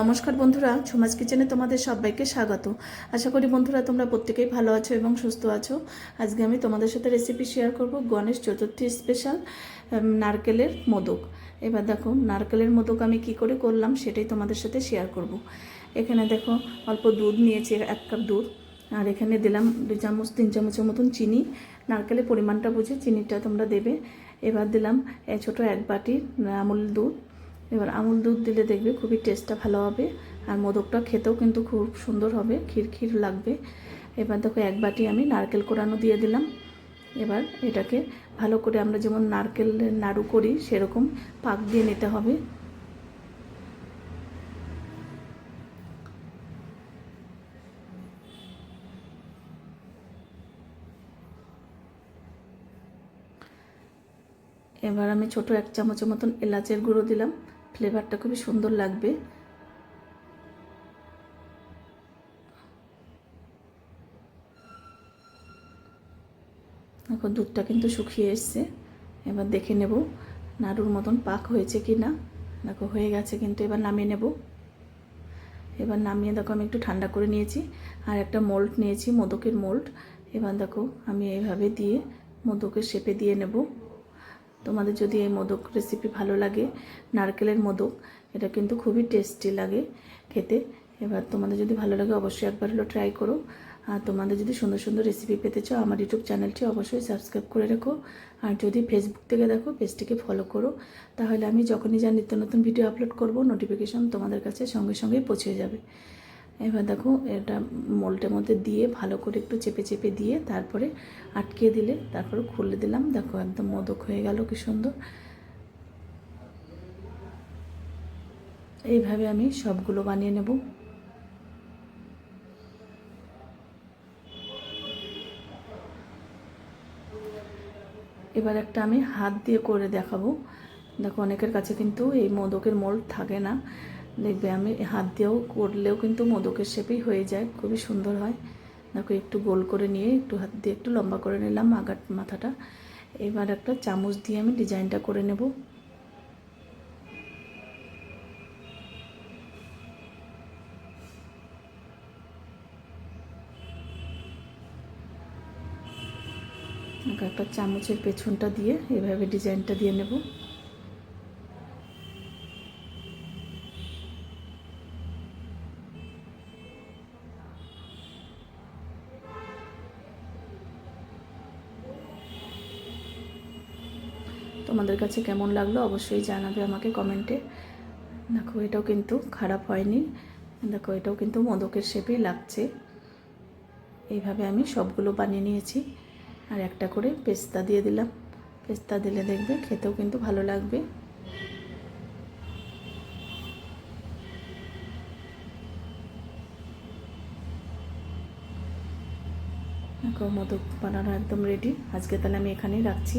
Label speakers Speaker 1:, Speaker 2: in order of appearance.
Speaker 1: নমস্কার বন্ধুরা, সমাজ কিচেনে তোমাদের সবাইকে স্বাগত। আশা করি বন্ধুরা তোমরা প্রত্যেকেই ভালো আছো এবং সুস্থ আছো। আজকে আমি তোমাদের সাথে রেসিপি শেয়ার করব গণেশ চতুর্থী স্পেশাল নারকেলের মোদক। এবার দেখো, নারকেলের মোদক আমি কি করে করলাম সেটাই তোমাদের সাথে শেয়ার করব। এখানে দেখো, অল্প দুধ নিয়েছি, এক কাপ দুধ। আর এখানে দিলাম দু চামচ, তিন চামচের মতন চিনি। নারকেলের পরিমাণটা বুঝে চিনিটা তোমরা দেবে। এবার দিলাম ছোটো এক বাটি আমুল দুধ। এবার আমুল দুধ দিলে দেখবে খুবই টেস্টটা ভালো হবে। আর মোদকটা খেতেও কিন্তু খুব সুন্দর হবে ক্ষীর লাগবে। এবার দেখো এক বাটি আমি নারকেল কোরানো দিয়ে দিলাম। এবার এটাকে ভালো করে আমরা যেমন নারকেল, নাড়ু করি সেরকম পাক দিয়ে নিতে হবে। এবার আমি ছোট এক চামচের মতন এলাচের গুঁড়ো দিলাম। ফ্লেভারটা খুবই সুন্দর লাগবে। এখন দুধটা কিন্তু শুকিয়ে এসছে। এবার দেখে নেব নাড়ুর মতন পাক হয়েছে কি না দেখো, হয়ে গেছে কিন্তু এবার নামিয়ে নেব। এবার নামিয়ে দেখো, আমি একটু ঠান্ডা করে নিয়েছি। আর একটা মোল্ড নিয়েছি, মোদকের মোল্ড। এবার দেখো, আমি এইভাবে দিয়ে মোদকের শেপে দিয়ে নেব। তোমাদের যদি এই মোদক রেসিপি ভালো লাগে, নারকেলের মোদক, এটা কিন্তু খুবই টেস্টি লাগে খেতে। এবার তোমাদের যদি ভালো লাগে অবশ্যই একবার হলো ট্রাই করো। আর তোমাদের যদি সুন্দর সুন্দর রেসিপি পেতে চাও, আমার ইউটিউব চ্যানেলটি অবশ্যই সাবস্ক্রাইব করে রেখো। আর যদি ফেসবুক থেকে দেখো পেজটিকে ফলো করো। তাহলে আমি যখনই যা নিত্য নতুন ভিডিও আপলোড করব নোটিফিকেশন তোমাদের কাছে সঙ্গে সঙ্গেই পৌঁছে যাবে। এবার দেখো এটা মোলটার মধ্যে দিয়ে ভালো করে একটু চেপে চেপে দিয়ে তারপরে আটকে দিলে তারপরে খুলে দিলাম। দেখো একদম মোদক হয়ে গেল, কি সুন্দর। এইভাবে আমি সবগুলো বানিয়ে নেব। এবার একটা আমি হাত দিয়ে করে দেখাবো। দেখো অনেকের কাছে কিন্তু এই মোদকের মোল্ড থাকে না। দেখবে আমি হাত দিয়েও করলেও কিন্তু মোদকের শেপেই হয়ে যায়, খুবই সুন্দর হয়। দেখো, একটু গোল করে নিয়ে একটু হাত দিয়ে একটু লম্বা করে নিলাম আগার মাথাটা। এবার একটা চামচ দিয়ে আমি ডিজাইনটা করে নেব। একটা চামচের পেছনটা দিয়ে এভাবে ডিজাইনটা দিয়ে নেব। তোমাদের কাছে কেমন লাগল অবশ্যই জানাবে আমাকে কমেন্টে। দেখো, এটাও কিন্তু খারাপ হয়নি। দেখো, এটাও কিন্তু মোদকের শেপেই লাগছে। এইভাবে আমি সবগুলো বানিয়ে নিয়েছি। আর একটা করে পেস্তা দিয়ে দিলাম। পেস্তা দিলে দেখবে খেতেও কিন্তু ভালো লাগবে। মোদক বানানো একদম রেডি আজকে তাহলে আমি এখানেই রাখছি।